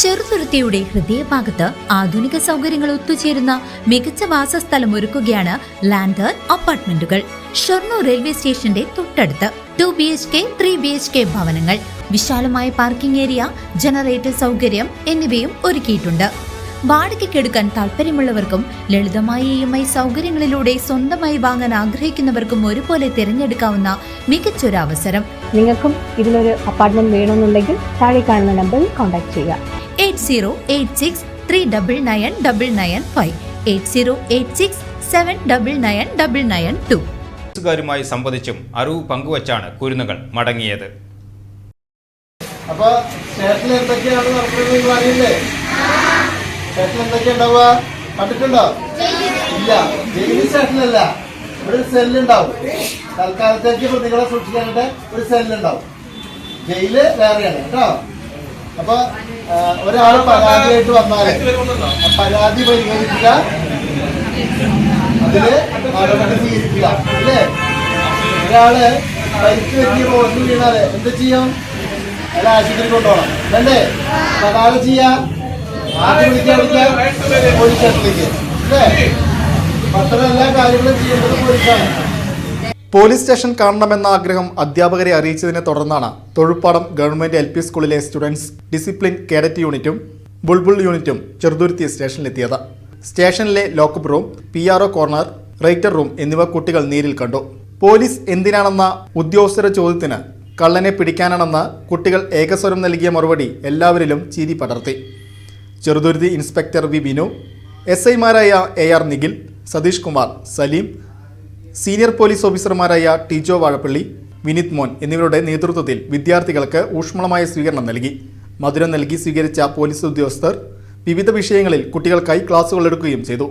ചെറുതുരുത്തിയുടെ ഹൃദയഭാഗത്ത് ആധുനിക സൗകര്യങ്ങൾ ഒത്തുചേരുന്ന മികച്ച വാസസ്ഥലം ഒരുക്കുകയാണ് ലാൻഡർ അപ്പാർട്ട്മെന്റുകൾ ഷൊർണൂർ റെയിൽവേ സ്റ്റേഷന്റെ തൊട്ടടുത്ത്. Two B H K three B H K ഭവനങ്ങൾ വിശാലമായ പാർക്കിംഗ് ഏരിയ ജനറേറ്റർ സൗകര്യം എന്നിവയും ഒരുക്കിയിട്ടുണ്ട്. വാടകയ്ക്കെടുക്കാൻ താല്പര്യമുള്ളവർക്കും ലളിതമായ ഇ എം ഐ സൗകര്യങ്ങളിലൂടെ സ്വന്തമായി വാങ്ങാൻ ആഗ്രഹിക്കുന്നവർക്കും ഒരുപോലെ തിരഞ്ഞെടുക്കാവുന്ന മികച്ചൊരു അവസരം നിങ്ങൾക്കും ഇതിലൊരു അപ്പാർട്ട്മെന്റ് വേണമെന്നുണ്ടെങ്കിൽ താഴെ കാണുന്ന നമ്പറിൽ കോൺടാക്ട് ചെയ്യുക. Eight zero eight six three double nine double nine five. Eight zero eight six seven double nine double nine two. ുമായി സംവദിച്ചും അറിവ് പങ്കുവച്ചാണ് കുരുന്നുകൾ മടങ്ങിയത്. അപ്പൊ സ്റ്റേഷനിൽ എന്തൊക്കെയാണ് നടക്കുന്നത് അറിയില്ലേ? സ്റ്റേഷനിൽ എന്തൊക്കെയാ ഉണ്ടാവുക? കണ്ടിട്ടുണ്ടോ? ഇല്ല. ജയിൽ സ്റ്റേഷനല്ല ഇവിടെ ഒരു സെല്ലുണ്ടാവും തൽക്കാലത്തേക്ക് പ്രതികളെ സൂക്ഷിക്കാനായിട്ട് ഒരു സെല്ലുണ്ടാവും ജയിൽ വേറെയാണ് കേട്ടോ? അപ്പൊ ഒരാൾ പരാതിയായിട്ട് വന്നാൽ പരാതി പരിഹരിക്കുക. അതിൽ നടപടി സ്വീകരിക്കുക. അല്ലേ? ഒരാൾ പരിക്ക് പറ്റി റോഡിൽ വീണാൽ എന്ത് ചെയ്യും? അല്ല ആശുപത്രി കൊണ്ടുപോകണം. അല്ലേ? പരാതി ചെയ്യാം? ആദ്യം വിളിക്കാൻ വിളിക്കാം. പോലീസ് സ്റ്റേഷനിലേക്ക്. അല്ലേ? പത്രം എല്ലാ കാര്യങ്ങളും ചെയ്യേണ്ടത് പോലീസാണ്. പോലീസ് സ്റ്റേഷൻ കാണണമെന്ന ആഗ്രഹം അധ്യാപകരെ അറിയിച്ചതിനെ തുടർന്നാണ് തൊഴുപ്പാടം ഗവൺമെന്റ് എൽ സ്കൂളിലെ സ്റ്റുഡൻസ് ഡിസിപ്ലിൻ കേഡറ്റ് യൂണിറ്റും ബുൾബുൾ യൂണിറ്റും ചെറുതുരുത്തി സ്റ്റേഷനിലെത്തിയത്. സ്റ്റേഷനിലെ lockup room P R corner writer room എന്നിവ കുട്ടികൾ നേരിൽ കണ്ടു. പോലീസ് എന്തിനാണെന്ന ഉദ്യോഗസ്ഥരുടെ ചോദ്യത്തിന് കള്ളനെ പിടിക്കാനാണെന്ന് കുട്ടികൾ ഏകസ്വരം നൽകിയ മറുപടി എല്ലാവരിലും ചിരി പടർത്തി. Cheruthuruthy inspector V Binu S ഐമാരായ A R Nikhil Satheesh Kumar Saleem senior police ഓഫീസർമാരായ ടിജോ വാഴപ്പള്ളി വിനീത് മോൻ എന്നിവരുടെ നേതൃത്വത്തിൽ വിദ്യാർത്ഥികൾക്ക് ഊഷ്മളമായ സ്വീകരണം നൽകി. മധുരം നൽകി സ്വീകരിച്ച പോലീസ് ഉദ്യോഗസ്ഥർ വിവിധ വിഷയങ്ങളിൽ കുട്ടികൾക്കായി ക്ലാസുകൾ എടുക്കുകയും ചെയ്തു.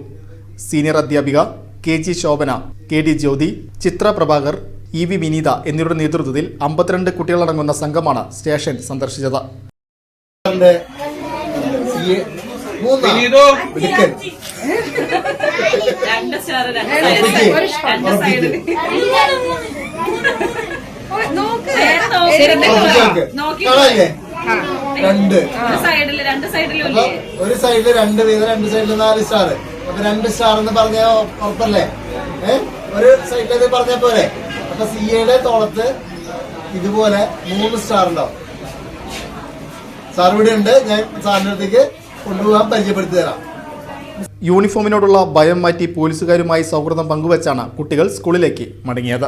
സീനിയർ അധ്യാപിക K G Shobhana K D Jyothi Chithra Prabhakar E V Vineetha എന്നിവരുടെ നേതൃത്വത്തിൽ അമ്പത്തിരണ്ട് കുട്ടികളടങ്ങുന്ന സംഘമാണ് സ്റ്റേഷൻ സന്ദർശിച്ചത്. രണ്ട് സ്റ്റാർ സൈഡ് ഒരു സൈഡിൽ രണ്ട് സൈഡിലും അപ്പൊ ഇല്ലേ? ഒരു സൈഡിൽ രണ്ട് വീതം രണ്ട് സൈഡിൽ നാല് സ്റ്റാർ അപ്പൊ രണ്ട് സ്റ്റാർ എന്ന് പറഞ്ഞ ഉറപ്പല്ലേ ഏ? ഒരു സൈഡിലേത് പറഞ്ഞ പോലെ. അപ്പൊ സി എയുടെ തോളത്ത് ഇതുപോലെ മൂന്ന് സ്റ്റാർ ഉണ്ടാവും. സാർ ഇവിടെ ഉണ്ട്. ഞാൻ സാറിന്റെ അടുത്തേക്ക് കൊണ്ടുപോകാൻ പരിചയപ്പെടുത്തി യൂണിഫോമിനോടുള്ള ഭയം മാറ്റി പോലീസുകാരുമായി സൗഹൃദം പങ്കുവച്ചാണ് കുട്ടികൾ സ്കൂളിലേക്ക് മടങ്ങിയത്.